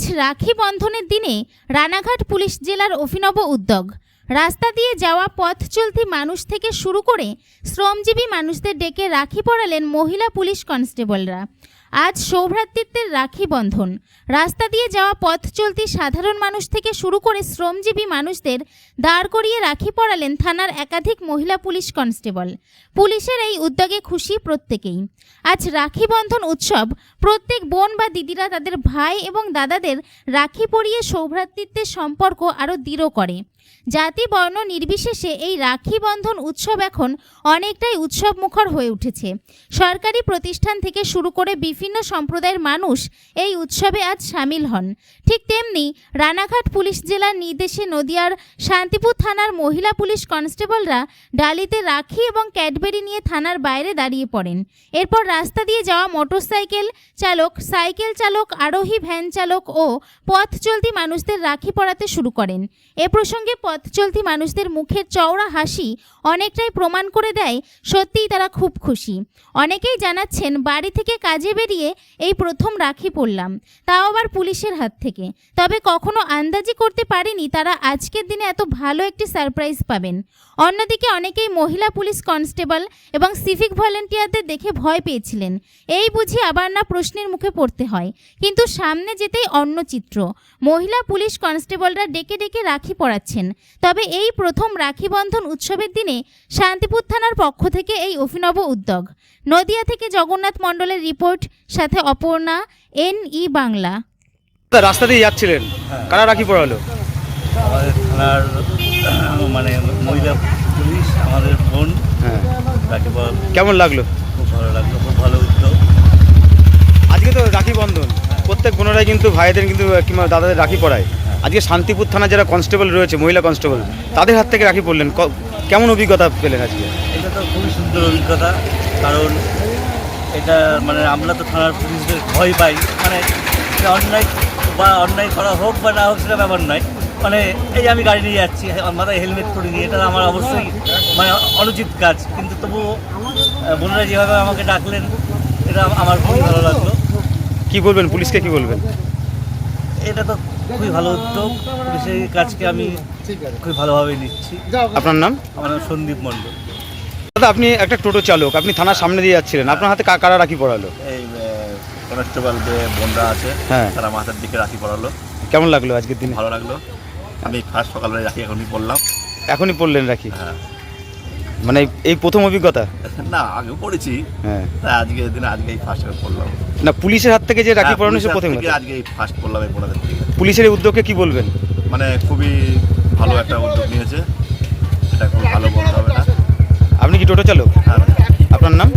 রাখি বন্ধনের দিনে রানাঘাট পুলিশ জেলার অভিনব উদ্যোগ। রাস্তা দিয়ে যাওয়া পথ চলতি মানুষ থেকে শুরু করে শ্রমজীবী মানুষদের ডেকে রাখি পড়ালেন মহিলা পুলিশ কনস্টেবলরা। আজ সৌভ্রাতৃত্বের রাখি বন্ধন। রাস্তা দিয়ে যাওয়া পথ চলতি সাধারণ মানুষ থেকে শুরু করে শ্রমজীবী মানুষদের দাঁড় করিয়ে রাখি পড়ালেন থানার একাধিক মহিলা পুলিশ কনস্টেবল। পুলিশের এই উদ্যোগে খুশি প্রত্যেকেই। আজ রাখি বন্ধন উৎসব প্রত্যেক বোন বা দিদিরা তাদের ভাই এবং দাদাদের রাখি পরিয়ে সৌভ্রাতৃত্বের সম্পর্ক আরও দৃঢ় করে। জাতি, বর্ণ নির্বিশেষে এই রাখি বন্ধন উৎসব এখন অনেকটাই উৎসব মুখর হয়ে উঠেছে। সরকারি প্রতিষ্ঠান থেকে শুরু করে বিভিন্ন সম্প্রদায়ের মানুষ এই উৎসবে আজ সামিল হন। ঠিক তেমনি রানাঘাট পুলিশ জেলার নির্দেশে নদিয়ার শান্তিপুর থানার মহিলা পুলিশ কনস্টেবলরা ডালিতে রাখি এবং ক্যাডবেরি নিয়ে থানার বাইরে দাঁড়িয়ে পড়েন। এরপর রাস্তা দিয়ে যাওয়া মোটরসাইকেল চালক, সাইকেল চালক, আরোহী ভ্যান চালক ও পথ চলতি মানুষদের রাখি পড়াতে শুরু করেন। এ প্রসঙ্গে পথ চলতি মানুষদের মুখের চওড়া হাসি অনেকটাই প্রমাণ করে দেয়, সত্যিই তারা খুব খুশি। অনেকেই জানাচ্ছেন, বাড়ি থেকে কাজে বেরিয়ে এই প্রথম রাখি পড়লাম তাও আবার পুলিশের হাত থেকে। তবে কখনো আন্দাজি করতে পারেনি তারা আজকের দিনে এত ভালো একটি সারপ্রাইজ পাবেন। অন্যদিকে অনেকেই মহিলা পুলিশ কনস্টেবল এবং সিভিক ভলেন্টিয়ারদের দেখে ভয় পেয়েছিলেন। এই বুঝি আবার না প্রশ্নের মুখে পড়তে হয়। কিন্তু সামনে যেতেই অন্য চিত্র মহিলা পুলিশ কনস্টেবলরা ডেকে ডেকে রাখি পড়াচ্ছেন তবে এই প্রথম রাখি বন্ধন উৎসবের দিনে শান্তিপুর থানার পক্ষ থেকে এই অভিনব উদ্যোগ। নদিয়া থেকে জগন্নাথ মণ্ডলের রিপোর্ট সাথে অপর্ণা এন ই বাংলা রাস্তা দিয়ে যাচ্ছিলেন? কারা রাখি পড়ালো থানার মানে মহিলা পুলিশ আমাদের বোন হ্যাঁ। তাকে কেমন লাগল? খুব ভালো লাগল খুব ভালো উদ্যোগ। আজকে তো রাখি বন্ধন। প্রত্যেক বোনেরাই কিন্তু ভাইদের কিন্তু কিংবা দাদাদের রাখি পড়ায় আজকে শান্তিপুর থানা যারা কনস্টেবল রয়েছে মহিলা কনস্টেবল তাদের হাত থেকে রাখি পড়লেন। কেমন অভিজ্ঞতা পেলেন আজকে? এটা তো খুবই সুন্দর অভিজ্ঞতা কারণ এটা মানে আমরা তো থানার পুলিশদের ভয় পাই। মানে অন্যায় বা অন্যায় করা হোক বা না হোক সেটা ব্যাপার নয়। মানে এই আমি গাড়ি নিয়ে যাচ্ছি মাথায় হেলমেট পরে নিয়ে এটা আমার অবশ্যই মানে অনুচিত কাজ। কিন্তু তবুও আহ, বোনেরা যেভাবে আমাকে ডাকলেন এটা আমার খুবই ভালো লাগল। কি বলবেন? পুলিশকে কি বলবেন? এটা তো খুবই ভালো উদ্যোগ। পুলিশের এই কাজকে আমি খুবই ভালোভাবে নিচ্ছি। আপনার নাম? আমার নাম সন্দীপ মণ্ডল। দাদা আপনি একটা টোটো চালক আপনি থানার সামনে দিয়ে যাচ্ছিলেন। আপনার হাতে কা- কারা রাখি পড়ালো? এই কনস্টেবল যে বোনরা আছে হ্যাঁ। তারা মাথার দিকে রাখি পড়ালো। কেমন লাগল আজকের দিন? ভালো লাগল। আমি ফার্স্ট সকালবেলা রাখি এখনই পড়লাম। এখনই পড়লেন রাখি? হ্যাঁ। মানে এই প্রথম অভিজ্ঞতা? না আগেও পড়েছি। হ্যাঁ। তাই আজকে দিন আজকে এই ফার্স্ট পড়লাম। না পুলিশের হাত থেকে যে রাখি হ্যাঁ, পড়ানো সে প্রথম আজকে এই ফার্স্ট পড়লাম এই পড়াতে পুলিশের এই উদ্যোগকে কি বলবেন? মানে খুবই ভালো একটা উদ্যোগ নিয়েছে। এটা খুব ভালো বলতে হবে না। আপনি কি টোটো চালক? হ্যাঁ। আপনার নাম?